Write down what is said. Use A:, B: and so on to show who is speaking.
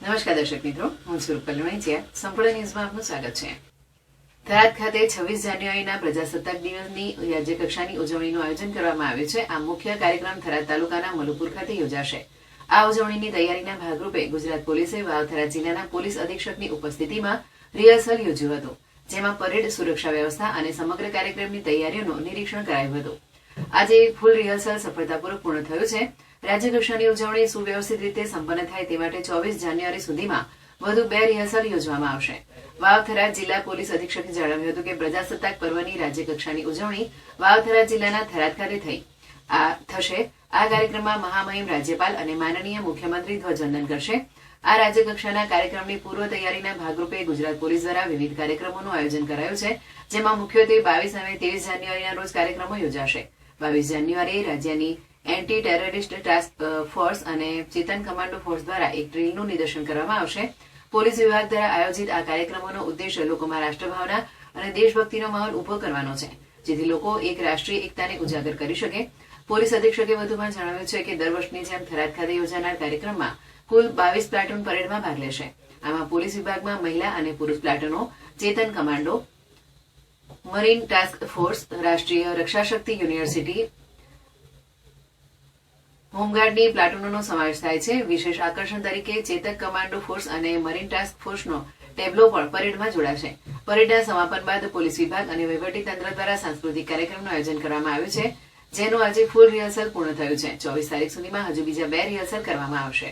A: નમસ્કાર દર્શક મિત્રો, હું છું રૂપલ વણિચિયા સંપૂર્ણ ન્યૂઝમાં આપનું સ્વાગત છે. થરાદ ખાતે છવ્વીસ જાન્યુઆરીના પ્રજાસત્તાક દિવસની રાજ્યકક્ષાની ઉજવણીનું આયોજન કરવામાં આવ્યું છે. આ મુખ્ય કાર્યક્રમ થરાદ તાલુકાના મલુપુર ખાતે યોજાશે. આ ઉજવણીની તૈયારીના ભાગરૂપે ગુજરાત પોલીસે વાવથરા જિલ્લાના પોલીસ અધિક્ષકની ઉપસ્થિતિમાં રિહર્સલ યોજ્યું હતું, જેમાં પરેડ સુરક્ષા વ્યવસ્થા અને સમગ્ર કાર્યક્રમની તૈયારીઓનું નિરીક્ષણ કરાયું હતું. આજે ફૂલ રિહર્સલ સફળતાપૂર્વક પૂર્ણ થયું છે. રાજ્ય કક્ષાની ઉજવણી સુવ્યવસ્થિત રીતે સંપન્ન થાય તે માટે ચોવીસ જાન્યુઆરી સુધીમાં વધુ બે રિહર્સલ યોજવામાં આવશે. વાવથરા જિલ્લા પોલીસ અધિક્ષકે જણાવ્યું હતું કે પ્રજાસત્તાક પર્વની રાજ્ય કક્ષાની ઉજવણી વાવથરા જિલ્લાના થરાદ ખાતે થઈ. આ થશે. આ કાર્યક્રમમાં મહામહિમ રાજ્યપાલ અને માનનીય મુખ્યમંત્રી ધ્વજવંદન કરશે. આ રાજ્ય કક્ષાના કાર્યક્રમની પૂર્વ તૈયારીના ભાગરૂપે ગુજરાત પોલીસ દ્વારા વિવિધ કાર્યક્રમોનું આયોજન કરાયું છે, જેમાં મુખ્યત્વે બાવીસ અને ત્રેવીસ જાન્યુઆરીના રોજ કાર્યક્રમો યોજાશે. બાવીસ જાન્યુઆરીએ રાજ્યની એન્ટી ટેરરિસ્ટ ટાસ્ક ફોર્સ અને ચેતન કમાન્ડો ફોર્સ દ્વારા એક ડ્રીલનું નિદર્શન કરવામાં આવશે. પોલીસ વિભાગ દ્વારા આયોજિત આ કાર્યક્રમોનો ઉદ્દેશ્ય લોકોમાં રાષ્ટ્રભાવના અને દેશભક્તિનો માહોલ ઊભો કરવાનો છે. જેથી લોકો એક રાષ્ટ્રીય એકતાને ઉજાગર કરી શકે. પોલીસ અધિક્ષકે વધુમાં જણાવ્યું છે કે દર વર્ષની જેમ થરાદ ખાતે યોજાનાર કાર્યક્રમમાં કુલ બાવીસ પ્લાટુન પરેડમાં ભાગ લેશે. આમાં પોલીસ વિભાગમાં મહિલા અને પુરુષ પ્લાટુનો Chetan commando marine task force, Rashtriya Rakshashakti university. હોમગાર્ડની પ્લાટૂનોનો સમાવેશ થાય છે. વિશેષ આકર્ષણ તરીકે ચેતક કમાન્ડો ફોર્સ અને મરીન ટાસ્ક ફોર્સનો ટેબ્લો પણ પરેડમાં જોડાશે. પરેડના સમાપન બાદ પોલીસ વિભાગ અને વહીવટીતંત્ર દ્વારા સાંસ્કૃતિક કાર્યક્રમનું આયોજન કરવામાં આવ્યું છે, જેનું આજે ફૂલ રિહર્સલ પૂર્ણ થયું છે. ચોવીસ તારીખ સુધીમાં હજુ બીજા બે રિહર્સલ કરવામાં આવશે.